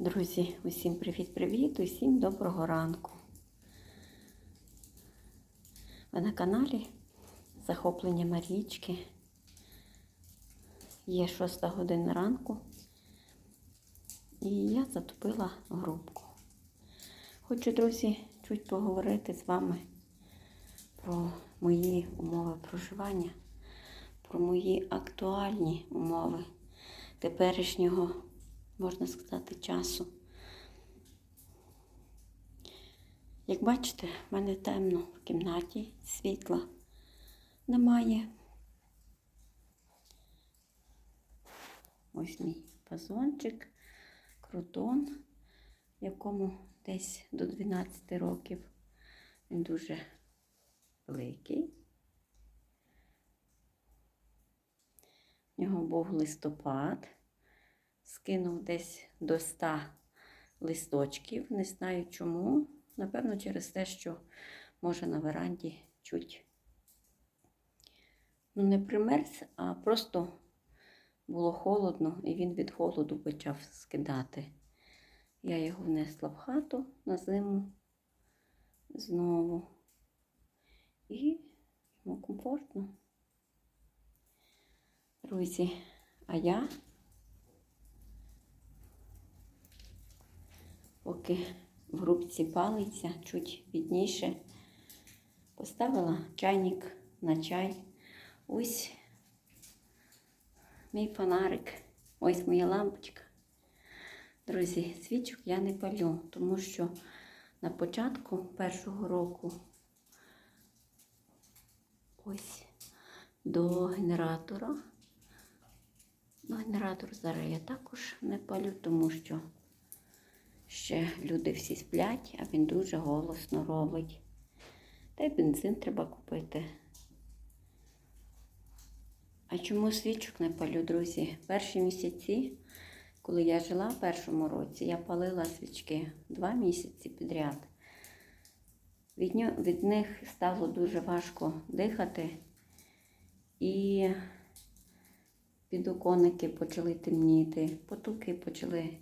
Друзі, усім привіт-привіт, усім доброго ранку. Ви на каналі Захоплення Марічки. Є 6 година ранку. І я затопила грубку. Хочу, друзі, чуть поговорити з вами про мої умови проживання, про мої актуальні умови теперішнього, можна сказати, часу. Як бачите, в мене темно в кімнаті, світла немає. Ось мій пазончик, крутон, якому десь до 12 років. Він дуже великий. В нього був листопад, скинув десь до 100 листочків. Не знаю чому. Напевно, через те, що може на веранді чуть ну, не примерз, а просто було холодно, і він від холоду почав скидати. Я його внесла в хату на зиму знову. І йому комфортно. Друзі, а я поки в грубці палиться, чуть відніше, поставила чайник на чай. Ось мій фонарик, ось моя лампочка. Друзі, свічок я не палю, тому що на початку першого року ось до генератора. Ну, генератор зараз я також не палю, тому що ще люди всі сплять, а він дуже голосно робить. Та й бензин треба купити. А чому свічок не палю, друзі? Перші місяці, коли я жила в першому році, я палила свічки два місяці підряд. Від, від них стало дуже важко дихати, і підоконники почали темніти, потуки почали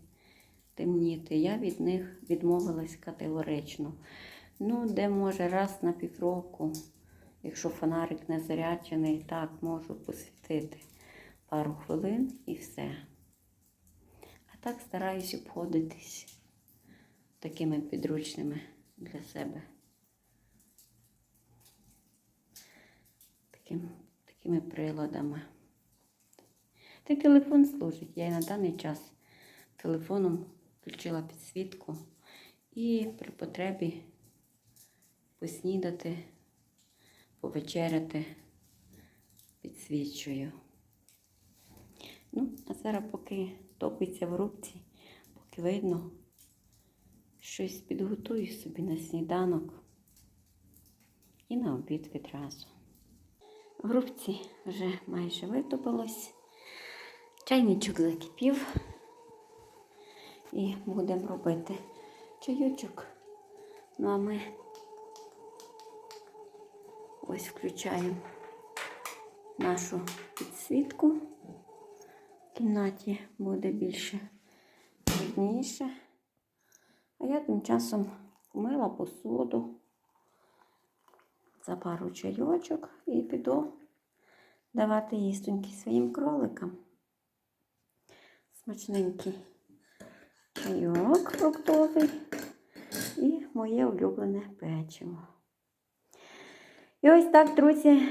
темніти. Я від них відмовилась категорично. Ну, де може раз на півроку, якщо фонарик не заряджений, так можу посвітити пару хвилин і все. А так стараюсь обходитись такими підручними для себе. Таким, такими приладами. Та телефон служить. Я і на даний час телефоном включила підсвітку і при потребі поснідати, повечеряти підсвічую. Ну, а зараз, поки топиться в рубці, поки видно, щось підготую собі на сніданок і на обід відразу. В рубці вже майже витопилось. Чайничок закипів. І будемо робити чайочок. Ну а ми ось включаємо нашу підсвітку. В кімнаті буде більше видніше. А я тим часом помила посуду, запару чайочок і піду давати їстоньки своїм кроликам. Смачненький чайок фруктовий і моє улюблене печиво. І ось так, друзі,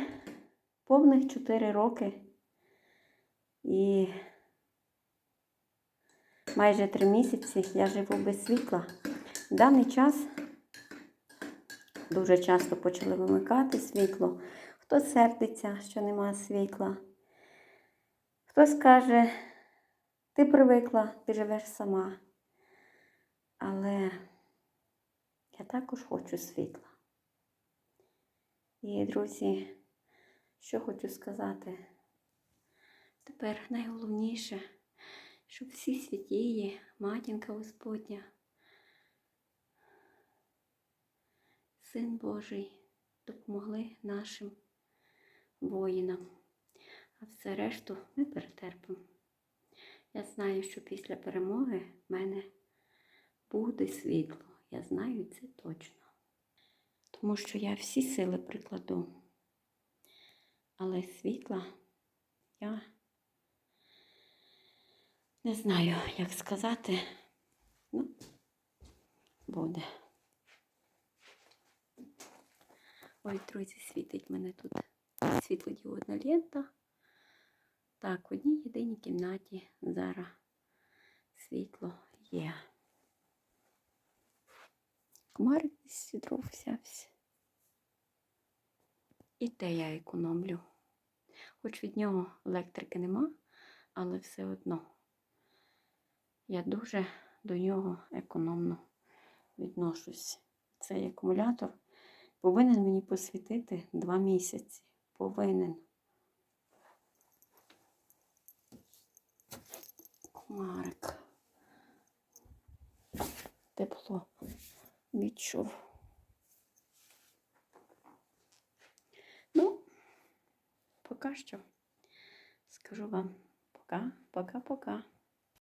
повних 4 роки і майже 3 місяці я живу без світла. В даний час дуже часто почали вимикати світло. Хто сердиться, що немає світла, хто скаже, ти привикла, ти живеш сама. Але я також хочу світла. І, друзі, що хочу сказати? Тепер найголовніше, щоб всі святії, матінка Господня, Син Божий допомогли нашим воїнам, а все решту ми перетерпимо. Я знаю, що після перемоги в мене буде світло. Я знаю це точно. Тому що я всі сили прикладу. Але світла я не знаю, як сказати. Ну, буде. Ой, друзі, світить мене тут світлодіодна лента. Так, в одній єдиній кімнаті зараз світло є. Комарик десь відро взявся. І те я економлю. Хоч від нього електрики нема, але все одно я дуже до нього економно відношусь. Цей акумулятор повинен мені посвітити два місяці. Повинен. Комарик. Тепло відчув. Ну, поки що скажу вам пока, пока, пока.